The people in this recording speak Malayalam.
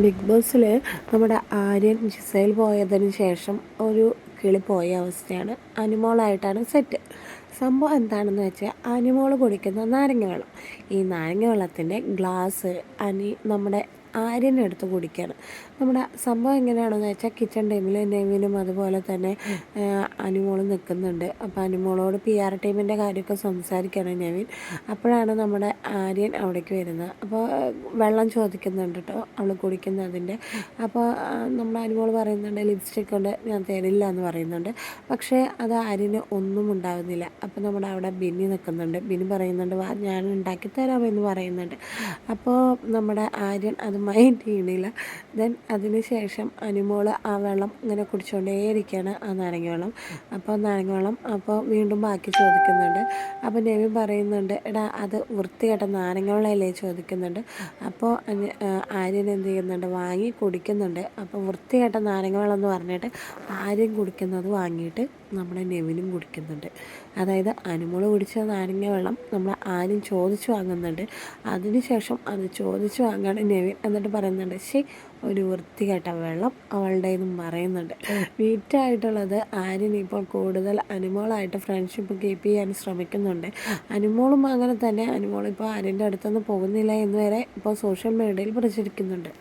ബിഗ് ബോസിൽ നമ്മുടെ ആര്യൻ ജിസൈൽ പോയതിന് ശേഷം ഒരു കിളി പോയ അവസ്ഥയാണ്. അനിമോളായിട്ടാണ് സെറ്റ്. സംഭവം എന്താണെന്ന് വെച്ചാൽ അനിമോൾ കുടിക്കുന്ന നാരങ്ങ വെള്ളം. ഈ നാരങ്ങ വെള്ളത്തിന്റെ ഗ്ലാസ് അനി നമ്മുടെ ആര്യനെടുത്ത് കുടിക്കുകയാണ് നമ്മുടെ സംഭവം എങ്ങനെയാണെന്ന് വെച്ചാൽ കിച്ചൺ ടൈമിൽ നെവിനും അതുപോലെ തന്നെ അനിമോളും നിൽക്കുന്നുണ്ട്. അപ്പോൾ അനുമോളോട് പി ആർ ടീമിന്റെ കാര്യമൊക്കെ സംസാരിക്കുകയാണ് നെവിൻ. അപ്പോഴാണ് നമ്മുടെ ആര്യൻ അവിടേക്ക് വരുന്നത്. അപ്പോൾ വെള്ളം ചോദിക്കുന്നുണ്ട് കേട്ടോ അവൾ കുടിക്കുന്നതിന്റെ അപ്പോൾ നമ്മുടെ അനുമോൾ പറയുന്നുണ്ട് ലിപ്സ്റ്റിക് കൊണ്ട് ഞാൻ തരില്ല എന്ന് പറയുന്നുണ്ട്. പക്ഷേ അത് ആര്യന് ഒന്നും ഉണ്ടാവുന്നില്ല. അപ്പോൾ നമ്മുടെ അവിടെ ബിന്നി നിൽക്കുന്നുണ്ട്. ബിന്നി പറയുന്നുണ്ട് ഞാൻ ഉണ്ടാക്കി തരാമെന്ന് പറയുന്നുണ്ട്. അപ്പോൾ നമ്മുടെ ആര്യൻ അത് മൈൻഡ് ചെയ്യണില്ല. ദെൻ അതിന് ശേഷം അനുമോൾ ആ വെള്ളം ഇങ്ങനെ കുടിച്ചുകൊണ്ടേയിരിക്കുകയാണ് ആ നാരങ്ങ വെള്ളം അപ്പോൾ നാരങ്ങ വെള്ളം അപ്പോൾ വീണ്ടും ബാക്കി ചോദിക്കുന്നുണ്ട്. അപ്പോൾ നെവി പറയുന്നുണ്ട് എടാ അത് വൃത്തികെട്ട നാരങ്ങ വെള്ളമല്ലേ ചോദിക്കുന്നുണ്ട് അപ്പോൾ ആര്യൻ എന്ത് ചെയ്യുന്നുണ്ട് വാങ്ങി കുടിക്കുന്നുണ്ട്. അപ്പോൾ വൃത്തികെട്ട നാരങ്ങ വെള്ളം എന്ന് പറഞ്ഞിട്ട് ആര്യൻ കുടിക്കുന്നത് വാങ്ങിയിട്ട് നമ്മുടെ നെവിനും കുടിക്കുന്നുണ്ട്. അതായത് അനുമോൾ കുടിച്ച നാരങ്ങ വെള്ളം നമ്മൾ ആരും ചോദിച്ചു വാങ്ങുന്നുണ്ട്. അതിനുശേഷം അത് ചോദിച്ചു വാങ്ങാണ് നെവിൻ എന്നിട്ട് പറയുന്നുണ്ട് ശരി ഒരു വൃത്തികെട്ട വെള്ളം അവളുടെ എന്നും പറയുന്നുണ്ട്. വീറ്റായിട്ടുള്ളത് ആര്യൻ ഇപ്പോൾ കൂടുതൽ അനുമോളായിട്ട് ഫ്രണ്ട്ഷിപ്പ് കീപ്പ് ചെയ്യാൻ ശ്രമിക്കുന്നുണ്ട്. അനുമോളും അങ്ങനെ തന്നെ. അനുമോൾ ഇപ്പോൾ ആര്യന്റെ അടുത്തൊന്നും പോകുന്നില്ല എന്ന് വരെ ഇപ്പോൾ സോഷ്യൽ മീഡിയയിൽ പ്രചരിക്കുന്നുണ്ട്.